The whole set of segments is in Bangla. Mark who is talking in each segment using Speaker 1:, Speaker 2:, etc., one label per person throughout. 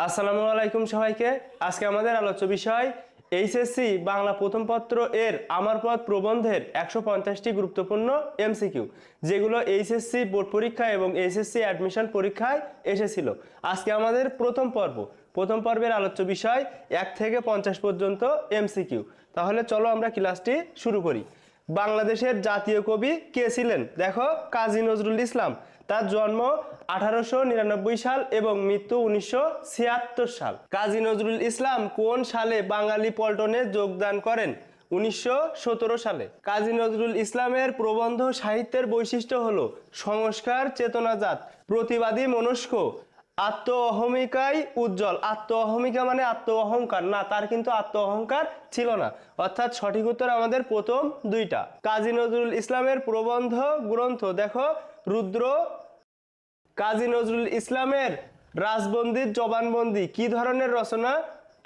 Speaker 1: আসসালামু আলাইকুম সবাইকে। আজকে আমাদের আলোচ্য বিষয়, এইচএসসি বাংলা প্রথম পত্র এর আমার পথ প্রবন্ধের একশো পঞ্চাশটি গুরুত্বপূর্ণ এমসিকিউ, যেগুলো এইচএসসি বোর্ড পরীক্ষা এবং এইচএসসি অ্যাডমিশন পরীক্ষায় এসেছিল। আজকে আমাদের প্রথম পর্ব, প্রথম পর্বের আলোচ্য বিষয়, এক থেকে পঞ্চাশ পর্যন্ত এমসিকিউ। তাহলে চলো আমরা ক্লাসটি শুরু করি। বাংলাদেশের জাতীয় কবি কে ছিলেন? দেখো, কাজী নজরুল ইসলাম। তার জন্ম আঠারোশো নিরানব্বই সাল এবং মৃত্যু উনিশশো ছিয়াত্তর সাল। কাজী নজরুল ইসলাম কোন সালে বাঙালি পল্টনে যোগদান করেন? উনিশশো সতেরো সালে। কাজী নজরুল ইসলামের প্রবন্ধ সাহিত্যের বৈশিষ্ট্য হল সংস্কার চেতনাজাত প্রতিবাদী মনস্ক, আত্ম অহমিকাই উজ্জ্বল। আত্ম অহমিকা মানে আত্ম অহংকার। না, তার কিন্তু আত্ম অহংকার ছিল না। অর্থাৎ সঠিক উত্তর আমাদের প্রথম দুইটা। কাজী নজরুল ইসলামের প্রবন্ধ গ্রন্থ দেখো রুদ্র কাজী নজরুল ইসলামের রাজবন্দির জবানবন্দি কি ধরনের রচনা?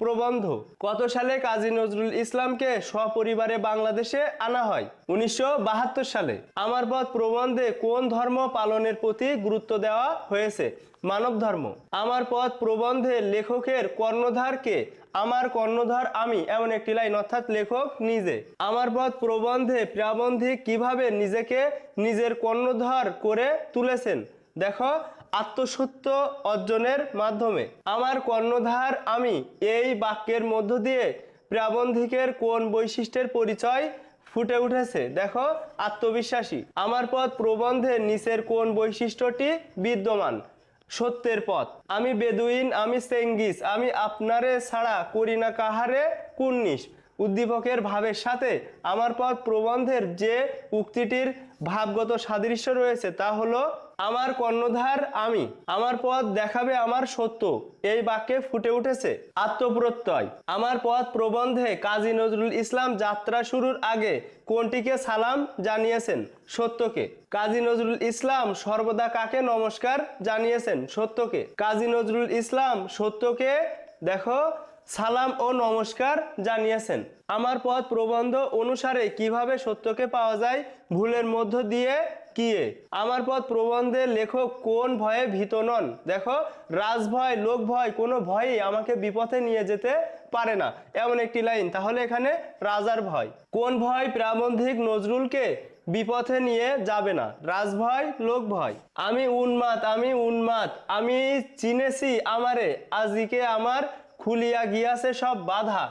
Speaker 1: প্রবন্ধ। কত সালে কাজী নজরুল ইসলামকে সপরিবারে বাংলাদেশে আনা হয়? উনিশশো বাহাত্তর সালে। আমার পথ প্রবন্ধে কোন ধর্ম পালনের প্রতি গুরুত্ব দেওয়া হয়েছে? মানব ধর্ম। আমার পথ প্রবন্ধে লেখকের কর্ণধারকে আমার কর্ণধার আমি, এমন একটি লাইন অর্থাৎ লেখক নিজে। আমার পথ প্রবন্ধে প্রাবন্ধিক কীভাবে নিজেকে নিজের কর্ণধার করে তুলেছেন? দেখো আত্মসত্য অর্জনের মাধ্যমে। আমার কর্ণধার আমি এই বাক্যের মধ্য দিয়ে প্রাবন্ধিকের কোন বৈশিষ্ট্যের পরিচয় ফুটে উঠেছে? দেখো, আত্মবিশ্বাসী। আমার পথ প্রবন্ধের নিচের কোন বৈশিষ্ট্যটি বিদ্যমান? সত্যের পথ। আমি বেদুইন, আমি সেঙ্গিস আমি আপনারে ছাড়া করি না কাহারে কুন্নিস। উদ্দীপকের ভাবের সাথে আমার পথ প্রবন্ধের যে উক্তিটির ভাবগত সাদৃশ্য রয়েছে তা হলো, আমার কর্ণধার আমি, আমার পথ দেখাবে আমার সত্য, এই বাক্যে ফুটে উঠেছে আত্মপ্রত্যয়। আমার পথ প্রবন্ধে কাজী নজরুল ইসলাম যাত্রা শুরুর আগে কোনটিকে সালাম জানিয়েছেন? সত্যকে। কাজী নজরুল ইসলাম সর্বদা কাকে নমস্কার জানিয়েছেন? সত্যকে। কাজী নজরুল ইসলাম সত্যকে, দেখো সালাম ও নমস্কার জানিয়েছেন। আমার পথ প্রবন্ধ অনুসারে কীভাবে সত্যকে পাওয়া যায়, ভুলের মধ্য দিয়ে কিয়ে? আমার পথ প্রবন্ধে লেখক কোন ভয়ে ভীত নন? দেখো রাজভয় লোক ভয়, কোনো ভয়ই আমাকে বিপথে নিয়ে যেতে পারে না। এমন একটি লাইন। তাহলে এখানে রাজার ভয়। কোন ভয় প্রাবন্ধিক নজরুলকে বিপথে নিয়ে যাবে না? রাজভয় লোক ভয়। আমি উন্মাদ আমি উন্মাদ, আমি চিনেছি আমারে, আজিকে আমার খুলিয়া গিয়াছে সব বাধা।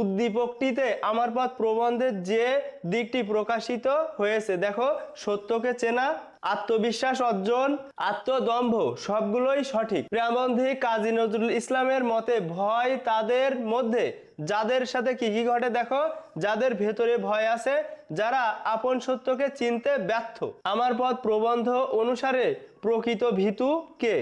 Speaker 1: উদ্দীপকটিতে আমার পথ প্রবন্ধের যে দিকটি প্রকাশিত হয়েছে, দেখো, সত্যকে চেনা, আত্মবিশ্বাস অর্জন, আত্মদম্ভ, সবগুলোই সঠিক। প্রাবন্ধিক কাজী নজরুল ইসলামের মতে ভয় তাদের মধ্যে। যাদের সাথে কি কি ঘটে, দেখো, যাদের ভেতরে ভয় আছে, যারা আপন সত্যকে চিনতে ব্যর্থ। আমার পথ প্রবন্ধ অনুসারে প্রকৃত ভীতু কে?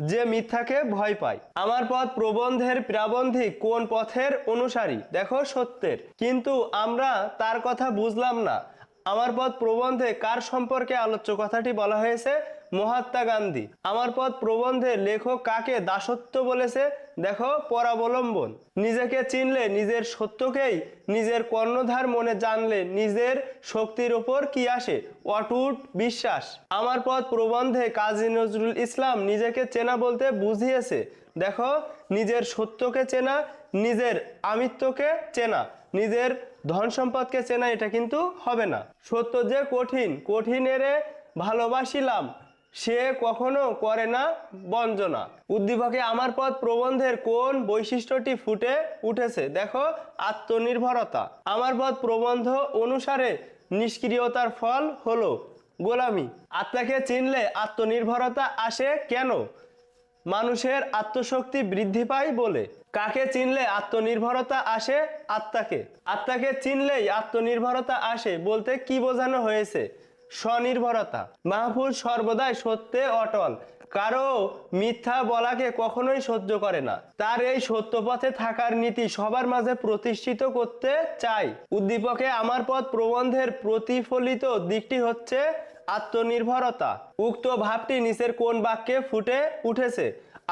Speaker 1: যে মিথ্যাকে ভয় পায়। আমার পথ প্রবন্ধের প্রাবন্ধিক কোন পথের অনুসারী? দেখো সত্যের। কিন্তু আমরা তার কথা বুঝলাম না। আমার পথ প্রবন্ধে কার সম্পর্কে আলোচ্য কথাটি বলা হয়েছে? মহাত্মা গান্ধী। আমার পথ প্রবন্ধে লেখক কাকে দাসত্ব বলেছে? দেখো, পরাবলম্বন। নিজেকে চিনলে নিজের সত্যকেই, নিজের কর্ণধার মনে জানলে নিজের শক্তির ওপর কি আসে? অটুট বিশ্বাস। আমার পথ প্রবন্ধে কাজী নজরুল ইসলাম নিজেকে চেনা বলতে বুঝিয়েছে। দেখো, নিজের সত্যকে চেনা, নিজের আমিত্বকে চেনা, নিজের ধন সম্পদকে চেনা, এটা কিন্তু হবে না। সত্য যে কঠিন, কঠিনেরে ভালোবাসিলাম সে কখনো করে না, বঞ্জনা। উদ্দীপকে আমার পথ প্রবন্ধের কোন বৈশিষ্ট্যটি ফুটে উঠেছে, দেখো, আত্মনির্ভরতা। আমার পথ প্রবন্ধ অনুসারে নিষ্ক্রিয়তার ফল হলো গোলামি। আত্মাকে চিনলে আত্মনির্ভরতা আসে কেন? মানুষের আত্মশক্তি বৃদ্ধি পায় বলে। কাকে চিনলে আত্মনির্ভরতা আসে? আত্মাকে। আত্মাকে চিনলেই আত্মনির্ভরতা আসে বলতে কি বোঝানো হয়েছে? স্বনির্ভরতা। মাহফুজ সর্বদাই সত্যে অটল। কারও মিথ্যা বলাকে কখনোই সহ্য করে না। তার এই সত্য পথে থাকার নীতি সবার মাঝে প্রতিষ্ঠিত করতে চাই। উদ্দীপকে আমার পথ প্রবন্ধের প্রতিফলিত দিকটি হচ্ছে আত্মনির্ভরতা। উক্ত ভাবটি নিচের কোন বাক্যে ফুটে উঠেছে?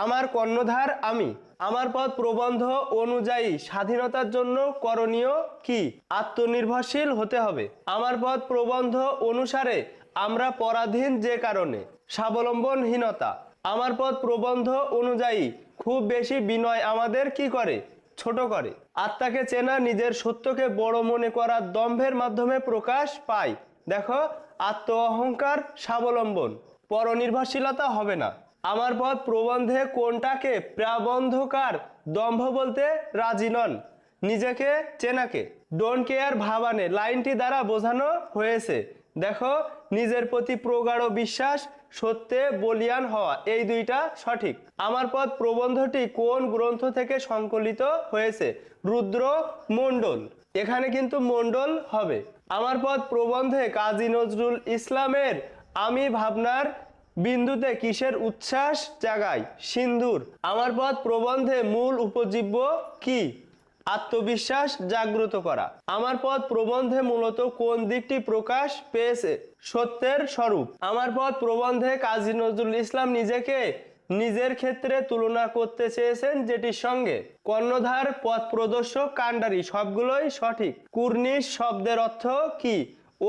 Speaker 1: আমার কর্ণধার আমি। আমার পথ প্রবন্ধ অনুযায়ী স্বাধীনতার জন্য করণীয় কি? আত্মনির্ভরশীল হতে হবে। আমার পথ প্রবন্ধ অনুসারে আমরা পরাধীন যে কারণে, স্বাবলম্বনহীনতা। আমার পথ প্রবন্ধ অনুযায়ী খুব বেশি বিনয় আমাদের কি করে? ছোট করে। আত্মাকে চেনা নিজের সত্যকে বড় মনে করার দম্ভের মাধ্যমে প্রকাশ পায়। দেখো আত্ম অহংকার স্বাবলম্বন। পরনির্ভরশীলতা হবে না। আমার পথ প্রবন্ধে কোনটাকে প্রাবন্ধকার দম্ভ বলতে রাজি নন? নিজেকে, চেনাকে। ডোন্ট কেয়ার ভাবানে। লাইনটি দ্বারা বোঝানো হয়েছে। দেখো, নিজের প্রতি প্রগাঢ় বিশ্বাস, সত্যে বলিয়ান হওয়া, এই দুইটা সঠিক। আমার পথ প্রবন্ধটি কোন গ্রন্থ থেকে সংকলিত হয়েছে? রুদ্র মণ্ডল। এখানে কিন্তু মণ্ডল হবে। আমার পথ প্রবন্ধে কাজী নজরুল ইসলামের আমি ভাবনার বিন্দুতে কিসের উচ্ছ্বাস? জাগায় সিন্দুর। আমার পথ প্রবন্ধে মূল উপজীব্য কি? আত্মবিশ্বাস জাগ্রত করা। আমার পথ প্রবন্ধে মূলত কোন দিকটি প্রকাশ পেয়েছে? সত্যের স্বরূপ। আমার পথ প্রবন্ধে কাজী নজরুল ইসলাম নিজেকে নিজের ক্ষেত্রে তুলনা করতে চেয়েছেন যেটির সঙ্গে কর্ণধার, পথ প্রদর্শক, কাণ্ডারি সবগুলোই সঠিক। কুর্নিশ শব্দের অর্থ কি?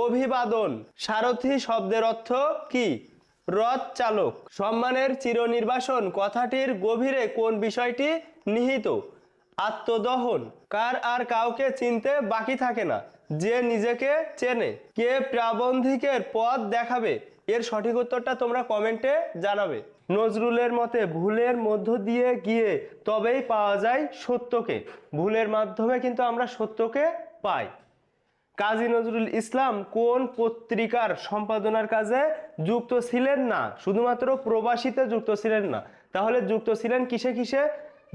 Speaker 1: অভিবাদন। সারথি শব্দের অর্থ কি? রথ চালক। সম্মানের চিরনির্বাসন কথাটির গভীরে কোন বিষয়টি নিহিত? আত্মদহন। কার আর কাউকে চিনতে বাকি থাকে না। যে নিজেকে চেনে, কে প্রাবন্ধিকের পথ দেখাবে, এর সঠিক উত্তরটা তোমরা কমেন্টে জানাবে। নজরুলের মতে, ভুলের মধ্য দিয়ে গিয়ে তবেই পাওয়া যায় সত্যকে। ভুলের মাধ্যমে কিন্তু আমরা সত্যকে পাই। কাজী নজরুল ইসলাম কোন পত্রিকার সম্পাদনার কাজে যুক্ত ছিলেন না? শুধুমাত্র প্রবাসীতে যুক্ত ছিলেন না। তাহলে যুক্ত ছিলেন কিসে কিসে?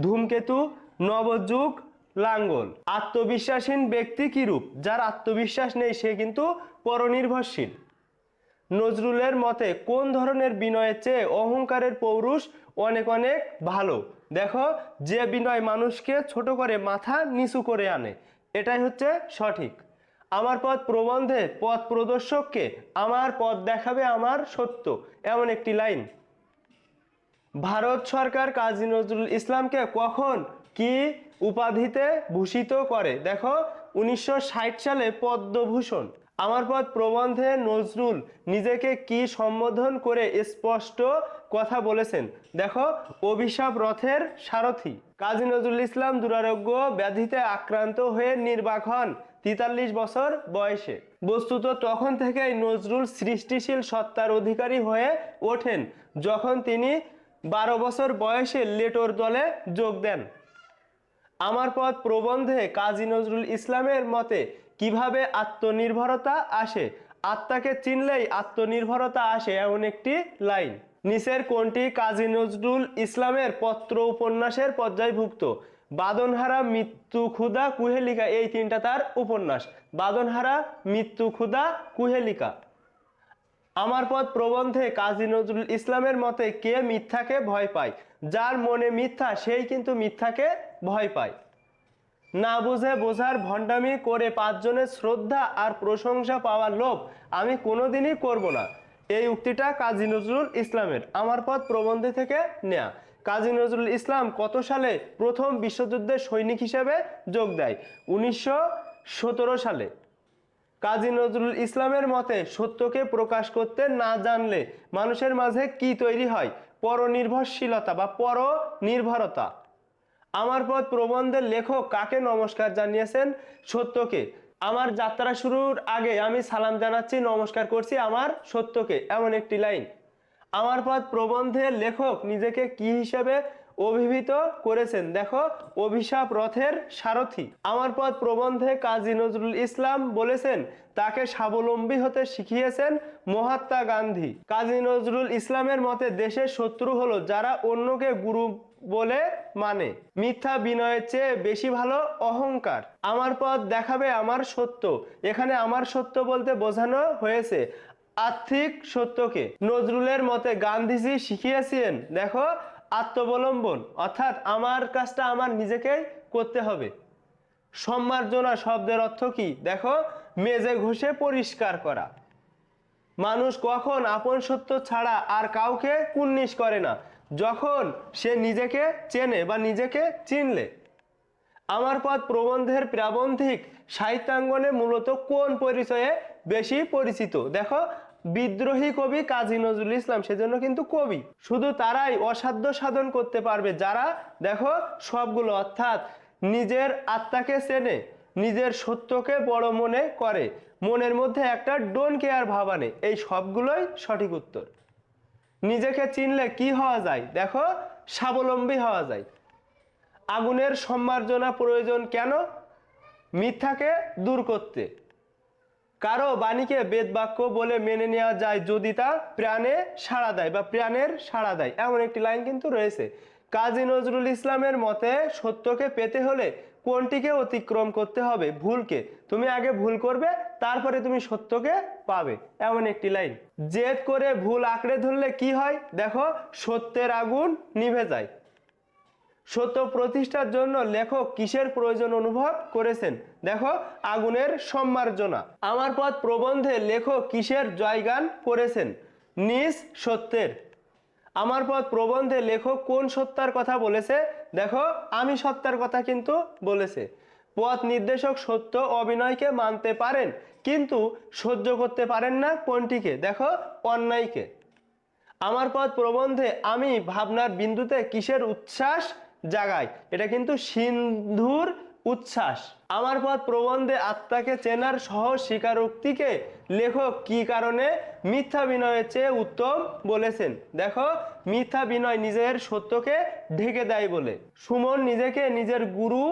Speaker 1: ধূমকেতু, নবযুগ, লাঙ্গল। আত্মবিশ্বাসহীন ব্যক্তি কিরূপ যার আত্মবিশ্বাস নেই, সে কিন্তু পরনির্ভরশীল। নজরুলের মতে, কোন ধরনের বিনয়ের চেয়ে অহংকারের পৌরুষ অনেক অনেক ভালো? দেখো, যে বিনয় মানুষকে ছোট করে মাথা নিচু করে আনে, এটাই হচ্ছে সঠিক। আমার পথ প্রবন্ধে, পথ প্রদর্শককে আমার পথ দেখাবে আমার সত্য। এমন একটি লাইন। ভারত সরকার কাজী নজরুল ইসলামকে কখন কি উপাধিতে ভূষিত করে? দেখো, উনিশশো ষাট সালে পদ্মভূষণ। আমার পথ প্রবন্ধে নজরুল নিজেকে কি সম্বোধন করে স্পষ্ট কথা বলেছেন? দেখো, অভিশাপ রথের সারথি। কাজী নজরুল ইসলাম দুরারোগ্য ব্যাধিতে আক্রান্ত হয়ে নির্বাক হন। তেতাল্লিশ বছর বয়সে। বস্তুত তখন থেকেই নজরুল সৃষ্টিশীল সত্তার অধিকারী হয়ে ওঠেন, যখন তিনি বারো বছর বয়সে লেটোর দলে যোগ দেন। আমার পথ প্রবন্ধে কাজী নজরুল ইসলামের মতে, কীভাবে আত্মনির্ভরতা আসে? আত্মাকে চিনলেই আত্মনির্ভরতা আসে এমন একটি লাইন। নিচের কোনটি কাজী নজরুল ইসলামের পত্র উপন্যাসের পর্যায়ভুক্ত? বাদনহারা মৃত্যু ক্ষুদা কুহেলিকা, এই তিনটা তার উপন্যাস। বাদনহারা মৃত্যু ক্ষুদা কুহেলিকা। আমার পথ প্রবন্ধে কাজী নজরুল ইসলামের মতে কে মিথ্যাকে ভয় পায়? যার মনে মিথ্যা, সেই কিন্তু মিথ্যাকে ভয় পায়। না বুঝে বোঝার ভণ্ডামি করে পাঁচজনের শ্রদ্ধা আর প্রশংসা পাওয়ার লোভ আমি কোনোদিনই করব না। এই উক্তিটা কাজী নজরুল ইসলামের। আমার পথ প্রবন্ধে থেকে নেয়া। কাজী নজরুল ইসলাম কত সালে প্রথম বিশ্বযুদ্ধের সৈনিক হিসেবে যোগ দেয়? উনিশশো সতেরো সালে। কাজী নজরুল ইসলামের মতে সত্যকে প্রকাশ করতে না জানলে মানুষের মাঝে কি তৈরি হয়? পরনির্ভরশীলতা বা পরনির্ভরতা। আমার পথ প্রবন্ধের লেখক কাকে নমস্কার জানিয়েছেন? সত্যকে। আমার যাত্রা শুরুর আগে আমি সালাম জানাচ্ছি, নমস্কার করছি আমার সত্যকে। এমন একটি লাইন। আমার পথ প্রবন্ধের লেখক নিজেকে কি হিসেবে অভিহিত করেছেন? দেখো, অভিশাপ রথের সারথি। আমার পথ প্রবন্ধে কাজী নজরুল ইসলাম বলেছেন, তাকে স্বাবলম্বী হতে শিখিয়েছেন মহাত্মা গান্ধী। কাজী নজরুল ইসলামের মতে, দেশের শত্রু হলো যারা অন্যকে গুরু বলে মানে। মিথ্যা বিনয়ের চেয়ে বেশি ভালো অহংকার। আমার পথ দেখাবে আমার সত্য। এখানে আমার সত্য বলতে বোঝানো হয়েছে। আর্থিক সত্যকে নজরুলের মতে গান্ধীজি শিখিয়েছিলেন, দেখো, আত্মবলম্বন, অর্থাৎ আমার কাজটা আমার নিজেকেই করতে হবে। সম্মার্জনা শব্দের অর্থ কি? দেখো মেজে ঘষে পরিষ্কার করা। মানুষ কখন আপন সত্য ছাড়া আর কাউকে কুন্নিশ করে না, যখন সে নিজেকে চেনে বা নিজেকে চিনলে। আমার পথ প্রবন্ধের প্রাবন্ধিক সাহিত্যাঙ্গনে মূলত কোন পরিচয়ে বেশি পরিচিত। দেখো, বিদ্রোহী কবি কাজী নজরুল ইসলাম, সেজন্য কিন্তু কবি। শুধু তারাই অসাধ্য সাধন করতে পারবে। যারা, দেখো, সবগুলো অর্থাৎ নিজের আত্মাকে চেনে, নিজের সত্যকে বড় মনে করে, মনের মধ্যে একটা ডোন কেয়ার ভাব আনে এই সবগুলোই সঠিক উত্তর। নিজেকে চিনলে কি হওয়া যায়? দেখো, স্বাবলম্বী হওয়া যায়। আগুনের সম্মার্জনা প্রয়োজন কেন? মিথ্যাকে দূর করতে। কারও বাণীকে বেদ বাক্য বলে মেনে নেওয়া যায় যদি তা প্রাণে সাড়া দেয় বা প্রাণের সাড়া দেয়। এমন একটি লাইন কিন্তু রয়েছে। কাজী নজরুল ইসলামের মতে, সত্যকে পেতে হলে কোনটিকে অতিক্রম করতে হবে? ভুলকে। তুমি আগে ভুল করবে, তারপরে তুমি সত্যকে পাবে। এমন একটি লাইন। জেদ করে ভুল আঁকড়ে ধরলে কি হয়? দেখো, সত্যের আগুন নিভে যায়। সত্য প্রতিষ্ঠার জন্য লেখক কিসের প্রয়োজন অনুভব করেছেন? দেখো, আগুনের সম্মার্জনা। আমার পথ প্রবন্ধে লেখক কিসের জয়গান করেছেন? নিজ সত্যের। আমার পথ প্রবন্ধে লেখক কোন সত্তার কথা বলেছে? দেখো, আমি সত্তার কথা কিন্তু বলেছে। পথ নির্দেশক সত্য অভিনয়কে মানতে পারেন, কিন্তু সহ্য করতে পারেন না কোনটিকে? দেখো, অন্যায়কে। আমার পথ প্রবন্ধে আমি ভাবনার বিন্দুতে কিসের উচ্ছ্বাস জাগাই এটা কিন্তু সিন্ধুর উচ্ছ্বাস। আমার পথ প্রবন্ধে আত্মাকে চেনার সহজ স্বীকারোক্তিকে লেখক কি কারণে মিথ্যা বিনয়ের চেয়ে উত্তম বলেছেন? দেখো, মিথ্যা বিনয় নিজের সত্যকে ঢেকে দেয় বলে। সুমন নিজেকে নিজের গুরু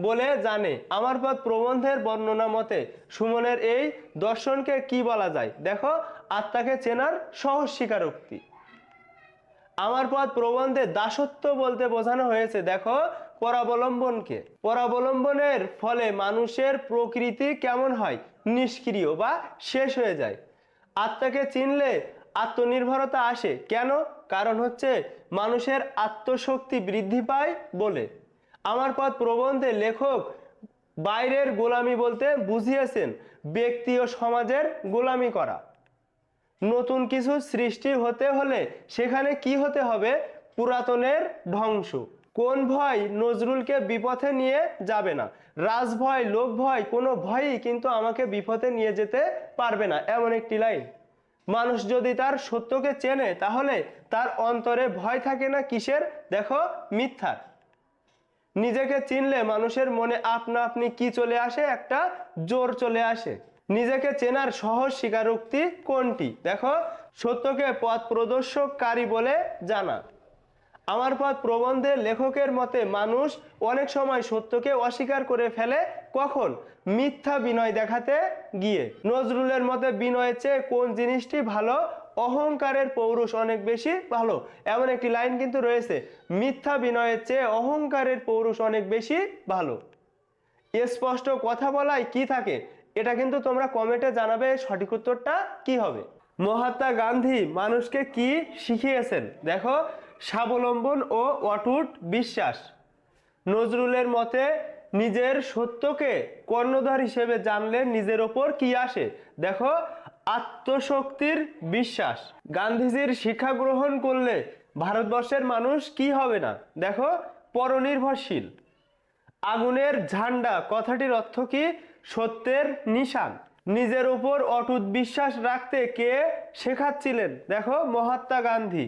Speaker 1: বলে জানে। আমার পথ প্রবন্ধের বর্ণনা মতে সুমনের এই দর্শনকে কি বলা যায়? দেখো, আত্মাকে চেনার সহজ স্বীকারোক্তি। আমার পথ প্রবন্ধে দাসত্ব বলতে বোঝানো হয়েছে। দেখো, পরাবলম্বনকে। পরাবলম্বনের ফলে মানুষের প্রকৃতি কেমন হয়? নিষ্ক্রিয় বা শেষ হয়ে যায়। আত্মাকে চিনলে আত্মনির্ভরতা আসে। কেন? কারণ হচ্ছে মানুষের আত্মশক্তি বৃদ্ধি পায় বলে। আমার পথ প্রবন্ধে লেখক বাইরের গোলামি বলতে বুঝিয়েছেন, ব্যক্তি ও সমাজের গোলামি করা। নতুন কিছু সৃষ্টি হতে হলে সেখানে কি হতে হবে? পুরাতনের ধ্বংস। কোন ভয় নজরুলকে বিপথে নিয়ে যাবে না। রাজভয় লোক ভয়, কোনো ভয়ই কিন্তু আমাকে বিপথে নিয়ে যেতে পারবে না। এমন একটি লাইন। মানুষ যদি তার সত্যকে চেনে, তাহলে তার অন্তরে ভয় থাকে না কিসের? দেখো মিথ্যার নিজেকে চিনলে মানুষের মনে আপনা আপনি কি চলে আসে? একটা জোর চলে আসে। নিজেকে চেনার সহজ স্বীকারোক্তি কোনটি? দেখো, সত্যকে পথ প্রদর্শককারী বলে জানা। আমার পথ প্রবন্ধে লেখকের মতে মানুষ অনেক সময় সত্যকে অস্বীকার করে ফেলে কখন? মিথ্যা বিনয় দেখাতে গিয়ে। নজরুলের মতে বিনয়ের চেয়ে কোন জিনিসটি ভালো? অহংকারের পৌরুষ অনেক বেশি ভালো। এমন একটি লাইন কিন্তু রয়েছে, মিথ্যা বিনয়ের চেয়ে অহংকারের পৌরুষ অনেক বেশি ভালো। স্পষ্ট কথা বলায় কি থাকে? এটা কিন্তু তোমরা কমেন্টে জানাবে সঠিক উত্তরটা কি হবে। মহাত্মা গান্ধী মানুষকে কি শিখিয়েছেন? দেখো, স্বাবলম্বন ও অটুট বিশ্বাস। নজরুলের মতে, নিজের সত্যকে কর্ণধার হিসেবে জানলে নিজের ওপর কি আসে? দেখো, আত্মশক্তির বিশ্বাস। গান্ধীজির শিক্ষা গ্রহণ করলে ভারতবর্ষের মানুষ কি হবে না? দেখো, পরনির্ভরশীল। আগুনের ঝান্ডা কথাটির অর্থ কি? সত্যের নিশান। নিজের উপর অটুট বিশ্বাস রাখতে কে শেখাচ্ছিলেন? দেখো, মহাত্মা গান্ধী।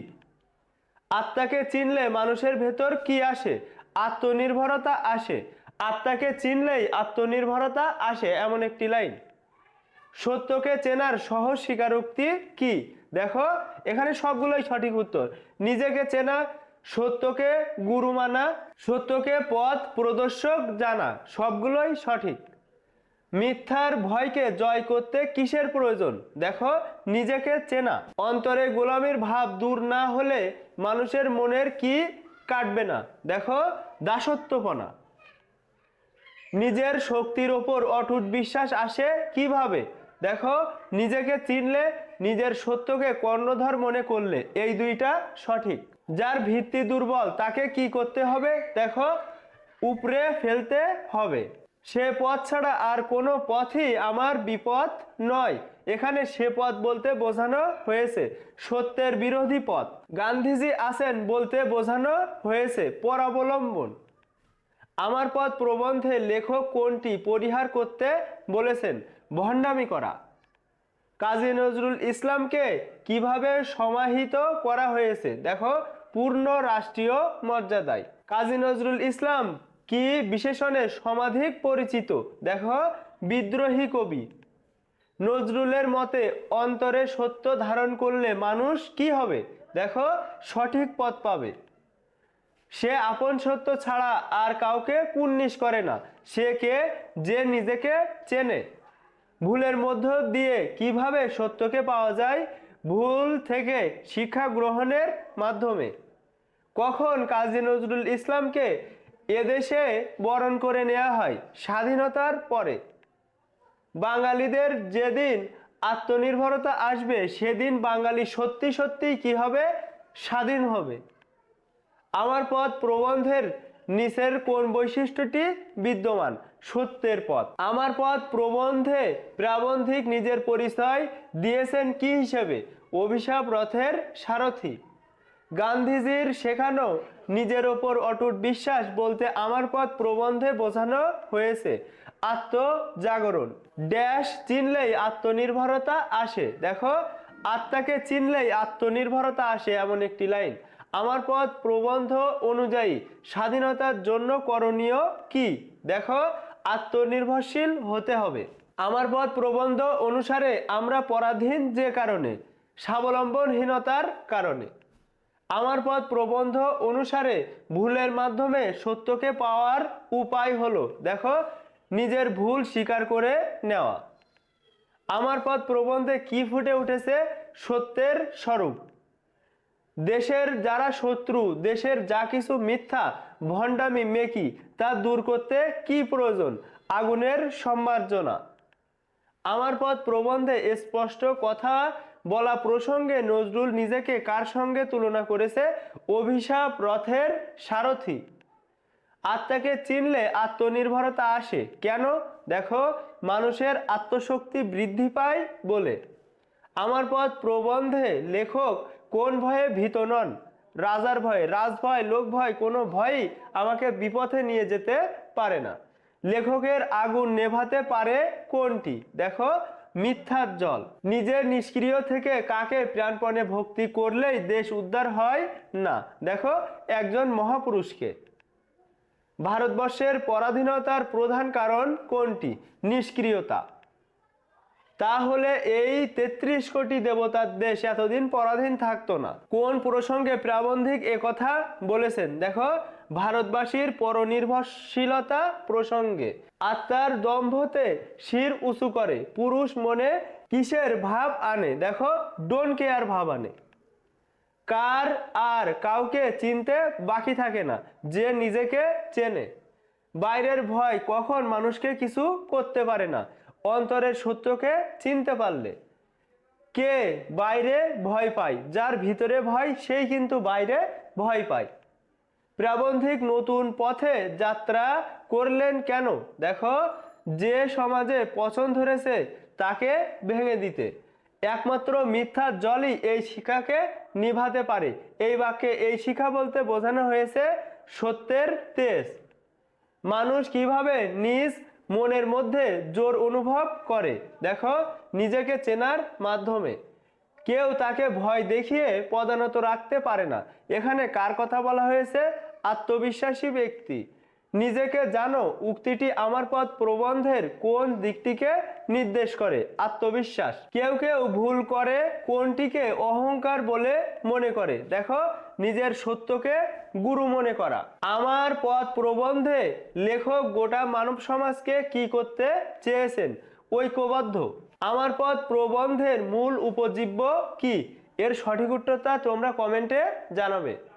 Speaker 1: আত্মাকে চিনলে মানুষের ভেতর কি আসে? আত্মনির্ভরতা আসে। আত্মাকে চিনলেই আত্মনির্ভরতা আসে, এমন একটি লাইন। সত্যকে চেনার সহজ স্বীকারোক্তি কি? দেখো, এখানে সবগুলোই সঠিক উত্তর। নিজেকে চেনা, সত্যকে গুরু মানা, সত্যকে পথ প্রদর্শক জানা, সবগুলোই সঠিক। মিথ্যার ভয়কে জয় করতে কিসের প্রয়োজন? দেখো, নিজেকে চেনা। অন্তরে গোলামির ভাব দূর না হলে মানুষের মনের কি কাটবে না? দেখো, দাসত্বপনা। নিজের শক্তির ওপর অটুট বিশ্বাস আসে কীভাবে? দেখো, নিজেকে চিনলে নিজের সত্যকে কর্ণধর মনে করলে। এই দুইটা সঠিক। যার ভিত্তি দুর্বল, তাকে কি করতে হবে? দেখো উপরে ফেলতে হবে। সে পথ ছাড়া আর কোনো পথই আমার বিপদ নয়। এখানে সে পথ বলতে বোঝানো হয়েছে, সত্যের বিরোধী পথ। গান্ধীজি আছেন বলতে বোঝানো হয়েছে, পরাবলম্বন। আমার পথ প্রবন্ধে লেখক কোনটি পরিহার করতে বলেছেন? ভণ্ডামি করা। কাজী নজরুল ইসলামকে কীভাবে সমাহিত করা হয়েছে? দেখো, পূর্ণ রাষ্ট্রীয় মর্যাদায়। কাজী নজরুল ইসলাম কি বিশেষণে সমাধিক পরিচিত? দেখো, বিদ্রোহী কবি। নজরুলের মতে, অন্তরে সত্য ধারণ করলে মানুষ কি হবে? দেখো, সঠিক পথ পাবে। সে আপন সত্য ছাড়া আর কাউকে কুন্নিস করে না। সে কে? যে নিজেকে চেনে। ভুলের মধ্য দিয়ে কীভাবে সত্যকে পাওয়া যায়? ভুল থেকে শিক্ষা গ্রহণের মাধ্যমে। কখন কাজী নজরুল ইসলামকে এদেশে বরণ করে নেওয়া হয় স্বাধীনতার পরে। বাঙালিদের যেদিন আত্মনির্ভরতা আসবে, সেদিন বাঙালি সত্যি সত্যি কি হবে? স্বাধীন হবে। আমার পথ প্রবন্ধের নিচের কোন বৈশিষ্ট্যটি বিদ্যমান? সত্যের পথ। আমার পথ প্রবন্ধে প্রাবন্ধিক নিজের পরিচয় দিয়েছেন কি হিসেবে? অভিশাপ রথের সারথি। গান্ধীজির শেখানো নিজের ওপর অটুট বিশ্বাস বলতে আমার পথ প্রবন্ধে বোঝানো হয়েছে। আত্মজাগরণ। ড্যাশ চিনলেই আত্মনির্ভরতা আসে। দেখো, আত্মাকে চিনলেই আত্মনির্ভরতা আসে এমন একটি লাইন। আমার পথ প্রবন্ধ অনুযায়ী স্বাধীনতার জন্য করণীয় কি? দেখো, আত্মনির্ভরশীল হতে হবে। আমার পথ প্রবন্ধ অনুসারে আমরা পরাধীন যে কারণে, স্বাবলম্বনহীনতার কারণে। আমার পথ প্রবন্ধ অনুসারে ভুলের মাধ্যমে সত্যকে পাওয়ার উপায় হলো, দেখো, নিজের ভুল স্বীকার করে নেওয়া। আমার পথ প্রবন্ধে কি ফুটে উঠেছে? সত্যের স্বরূপ। দেশের যারা শত্রু, দেশের যা কিছু মিথ্যা, ভণ্ডামি, মেকি, তা দূর করতে কি প্রয়োজন? আগুনের সম্মার্জনা আমার পথ প্রবন্ধে স্পষ্ট কথা বলা প্রসঙ্গে নজরুল নিজেকে কার সঙ্গে তুলনা করেছে? অভিশাপ, রথের সারথি। আত্মাকে চিনলে আত্মনির্ভরতা আসে। কেন? দেখো, মানুষের আত্মশক্তি বৃদ্ধি পায় বলে। আমার পথ প্রবন্ধে লেখক কোন ভয়ে ভীত নন? রাজার ভয়ে রাজ ভয় লোক ভয় কোনো ভয়ই আমাকে বিপথে নিয়ে যেতে পারে না। লেখকের আগুন নেভাতে পারে কোনটি? দেখো মিথ্যার জল। নিজের নিষ্ক্রিয় থেকে কাকে প্রাণপণে ভক্তি করলেই দেশ উদ্ধার হয় না। দেখো, একজন মহাপুরুষকে। ভারতবর্ষের পরাধীনতার প্রধান কারণ কোনটি? নিষ্ক্রিয়তা। তাহলে এই তেত্রিশ কোটি দেবতার দেশ এতদিন পরাধীন থাকতো না। কোন প্রসঙ্গে প্রাবন্ধিক কথা বলেছেন? দেখো ভারতবাসীর পরনির্ভরশীলতা প্রসঙ্গে। আত্মার দম্ভতে শির উঁচু করে। পুরুষ মনে কিসের ভাব আনে? দেখো ডোন কেয়ার ভাব আনে। কার আর কাউকে চিনতে বাকি থাকে না, যে নিজেকে চেনে। বাইরের ভয় কখন মানুষকে কিছু করতে পারে না, অন্তরের সত্যকে চিনতে পারলে। কে বাইরে ভয় পায়, যার ভিতরে ভয়, সেই কিন্তু বাইরে ভয় পায়। প্রাবন্ধিক নতুন পথে যাত্রা করলেন কেন? দেখো, যে সমাজে পছন্দ ধরেছে তাকে ভেঙে দিতে। একমাত্র মিথ্যার জলই এই শিখাকে নিভাতে পারে। এই বাক্যে এই শিখা বলতে বোঝানো হয়েছে সত্যের তেজ। মানুষ কীভাবে নিজ মনের মধ্যে জোর অনুভব করে? দেখো, নিজেকে চেনার মাধ্যমে। কেউ তাকে ভয় দেখিয়ে পদানত রাখতে পারে না। এখানে কার কথা বলা হয়েছে? আত্মবিশ্বাসী ব্যক্তি। নিজেকে জানো, উক্তিটি আমার পথ প্রবন্ধের কোন দিকটিকে নির্দেশ করে? আত্মবিশ্বাস। কেউ কেউ ভুল করে, কোনটিকে অহংকার বলে মনে করে? দেখো, নিজের সত্যকে গুরু মনে করা। আমার পথ প্রবন্ধে লেখক গোটা মানব সমাজকে কি করতে চেয়েছেন? ঐক্যবদ্ধ। আমার পথ প্রবন্ধের মূল উপজীব্য কি? এর সঠিক উত্তরটা তোমরা কমেন্টে জানাবে।